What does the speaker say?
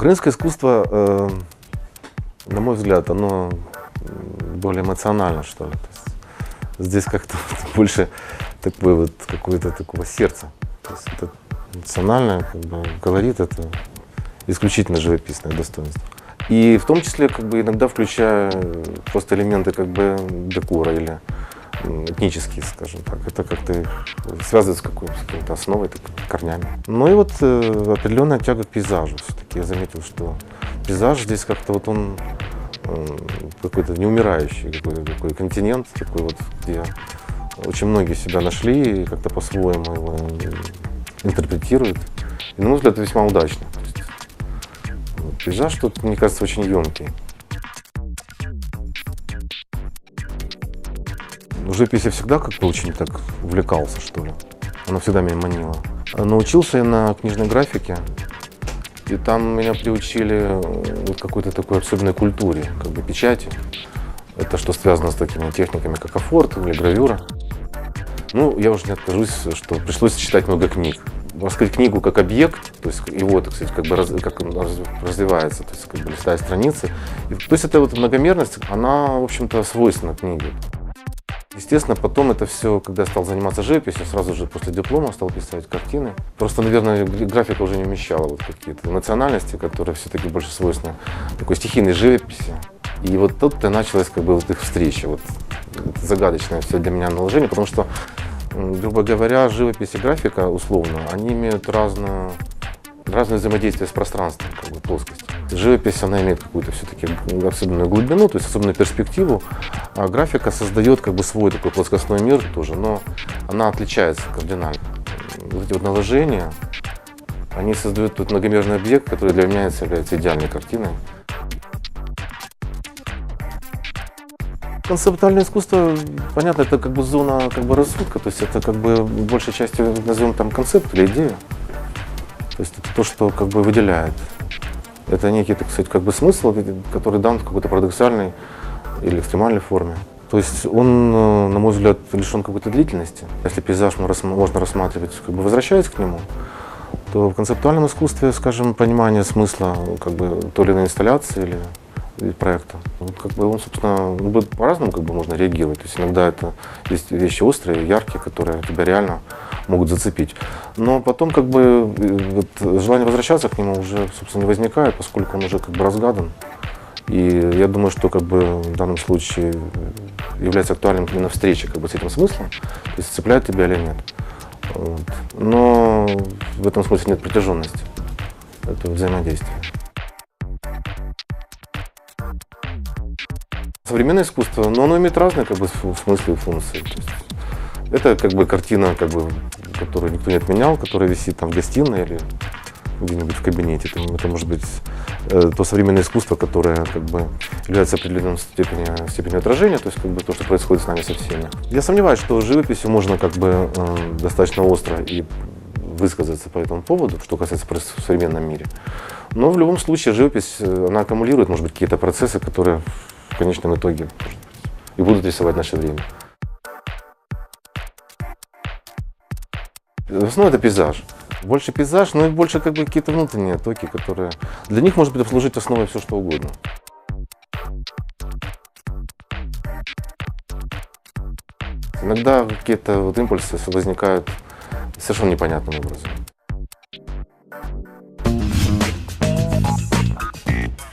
Украинское искусство, э, на мой взгляд, оно более эмоционально, что ли. Здесь как-то больше такое вот какое-то такого сердца. То есть это эмоциональное, как бы, колорит это исключительно живописное достоинство. И в том числе как бы иногда включая просто элементы как бы декора или этнические, скажем так. Это как-то их связывает с какой- с какой-то основой, так, корнями. Ну и вот э, определенная тяга к пейзажу. Все-таки я заметил, что пейзаж здесь как-то вот он э, какой-то неумирающий какой-то такой континент, такой вот, где очень многие себя нашли и как-то по-своему его интерпретируют. И, на мой взгляд, это весьма удачно. Есть, пейзаж тут, мне кажется, очень емкий. В живописи всегда как-то очень так увлекался, что ли. Она всегда меня манила. Научился я на книжной графике, и там меня приучили э, вот какой-то такой особенной культуре, как бы печати. Это что связано с такими техниками, как афорт или гравюра. Ну, я уже не откажусь, что пришлось читать много книг. Раскрыть книгу как объект, то есть его, так сказать, как бы раз- как развивается, то есть как бы листая страницы. И, то есть эта вот многомерность, она, в общем-то, свойственна книге. Естественно, потом это все, когда я стал заниматься живописью, сразу же после диплома стал писать картины. Просто, наверное, графика уже не вмещала вот какие-то национальности, которые все-таки больше свойственны такой стихийной живописи. И вот тут-то началась как бы вот их встреча, вот загадочное все для меня наложение, потому что, грубо говоря, живопись и графика, условно, они имеют разную, разное взаимодействие с пространством, как бы плоскость. Живопись, она имеет какую-то все-таки особенную глубину, то есть особенную перспективу, а графика создает как бы свой такой плоскостной мир тоже, но она отличается кардинально. Вот эти вот наложения, они создают тот многомерный объект, который для меня является идеальной картиной. Концептуальное искусство, понятно, это как бы зона как бы рассудка, то есть это как бы большей частью назовем там концепт или идея. То есть это то, что как бы выделяет. Это некий, так сказать, как бы смысл, который дан в какой-то парадоксальной или экстремальной форме. То есть он, э, на мой взгляд, лишен какой-то длительности. Если пейзаж можно рассматривать, как бы возвращаясь к нему, то в концептуальном искусстве, скажем, понимание смысла как бы той или иной инсталляции или, проекта, вот как бы он, собственно, ну, по-разному как бы можно реагировать. То есть иногда это есть вещи острые, яркие, которые тебя реально могут зацепить. Но потом как бы э, вот, желание возвращаться к нему уже, собственно, не возникает, поскольку он уже как бы разгадан. И я думаю, что как бы в данном случае является актуальным именно встреча как бы, с этим смыслом, то есть цепляет тебя или нет. Вот. Но в этом смысле нет протяженности. Это взаимодействие. Современное искусство, но оно имеет разные как бы, смыслы и функции. Это как бы картина, как бы, которую никто не отменял, которая висит там в гостиной или где-нибудь в кабинете. Это, это может быть э, то современное искусство, которое как бы является определенной степенью, степенью отражения, то есть как бы то, что происходит с нами со всеми. Я сомневаюсь, что живописью можно как бы э, достаточно остро и высказаться по этому поводу, что касается в современном мире. Но в любом случае живопись, э, она аккумулирует, может быть, какие-то процессы, которые в конечном итоге и будут рисовать наше время. В основном это пейзаж. Больше пейзаж, но и больше как бы какие-то внутренние токи, которые для них может быть обслужить основой все что угодно. Иногда какие-то вот импульсы возникают совершенно непонятным образом.